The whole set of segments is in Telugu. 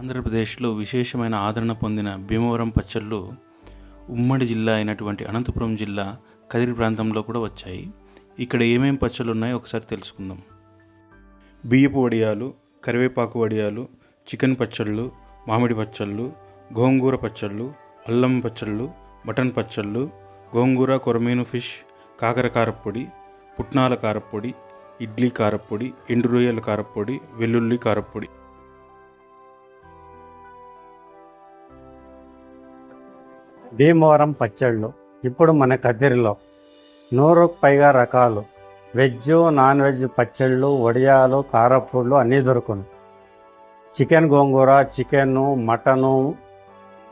ఆంధ్రప్రదేశ్లో విశేషమైన ఆదరణ పొందిన భీమవరం పచ్చళ్ళు ఉమ్మడి జిల్లా అయినటువంటి అనంతపురం జిల్లా కదిరి ప్రాంతంలో కూడా వచ్చాయి. ఇక్కడ ఏమేమి పచ్చళ్ళు ఉన్నాయో ఒకసారి తెలుసుకుందాం. బియ్యపు వడియాలు కరివేపాకు వడియాలు చికెన్ పచ్చళ్ళు మామిడి పచ్చళ్ళు గోంగూర పచ్చళ్ళు అల్లం పచ్చళ్ళు మటన్ పచ్చళ్ళు గోంగూర కొరమీను ఫిష్ కాకర కారప్పొడి పుట్నాల కారప్పొడి ఇడ్లీ కారప్పొడి ఎండు రొయ్యల కారప్పొడి వెల్లుల్లి కారప్పొడి. భీమవరం పచ్చళ్ళు ఇప్పుడు మన కదిరిలో. నూరుకు పైగా రకాలు. వెజ్ నాన్ వెజ్ పచ్చళ్ళు వడియాలు కారపూళ్ళు అన్నీ దొరుకును. చికెన్ గోంగూర చికెను మటను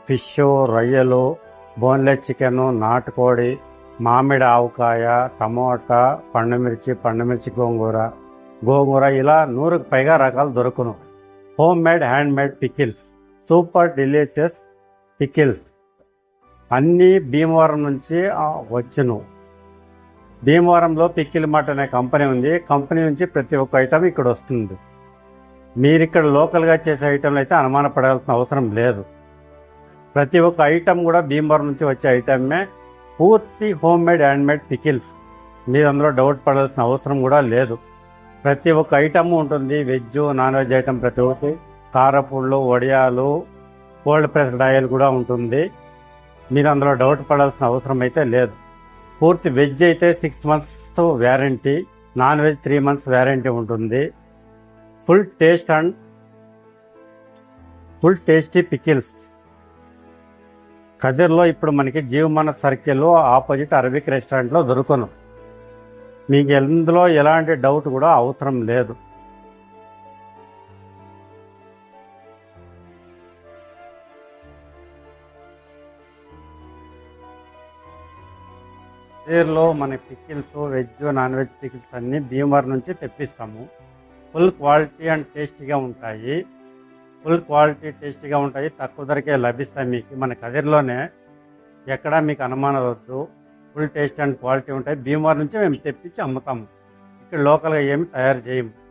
ఫిష్ రొయ్యలు బోన్లెస్ చికెను నాటుకోడి మామిడి ఆవకాయ టమోటా పండుమిర్చి పండుమిర్చి గోంగూర గోంగూర ఇలా నూరుకు పైగా రకాలు దొరుకును. Home made hand made pickles. Super delicious pickles. అన్నీ భీమవరం నుంచి వచ్చును. భీమవరంలో పిక్కిల మాట అనే కంపెనీ ఉంది. కంపెనీ నుంచి ప్రతి ఒక్క ఐటమ్ ఇక్కడ వస్తుంది. మీరు ఇక్కడ లోకల్గా చేసే ఐటెంలు అయితే అనుమానపడాల్సిన అవసరం లేదు. ప్రతి ఒక్క ఐటమ్ కూడా భీమవరం నుంచి వచ్చే ఐటమే పూర్తి home made hand made pickles. మీరు అందులో డౌట్ పడాల్సిన అవసరం కూడా లేదు. ప్రతి ఒక్క ఐటమ్ ఉంటుంది. వెజ్ నాన్ వెజ్ ఐటమ్ ప్రతి ఒక్కటి. కారపుళ్ళు వడియాలు కోల్డ్ ప్రెస్డ్ ఆయిల్ కూడా ఉంటుంది. మీరు అందులో డౌట్ పడాల్సిన అవసరం అయితే లేదు. పూర్తి వెజ్ అయితే six months warranty non veg three months warranty ఉంటుంది. Full taste and full tasty pickles కదిర్లో ఇప్పుడు మనకి జీవమన సర్కిల్ ఆపోజిట్ అరబిక్ రెస్టారెంట్లో దొరుకును. మీకు ఎందులో ఎలాంటి డౌట్ కూడా అవసరం లేదు. కదిర్లో మన pickles veg non veg pickles అన్నీ భీమవరం నుంచి తెప్పిస్తాము. ఫుల్ క్వాలిటీ అండ్ టేస్టీగా ఉంటాయి. ఫుల్ క్వాలిటీ టేస్టీగా ఉంటాయి. తక్కువ ధరకే లభిస్తాయి మీకు. మన కదిరిలోనే ఎక్కడా మీకు అనుమానం వద్దు. ఫుల్ టేస్ట్ అండ్ క్వాలిటీ ఉంటాయి. భీమవరం నుంచి మేము తెప్పించి అమ్ముతాము. ఇక్కడ లోకల్గా ఏమి తయారు చేయము.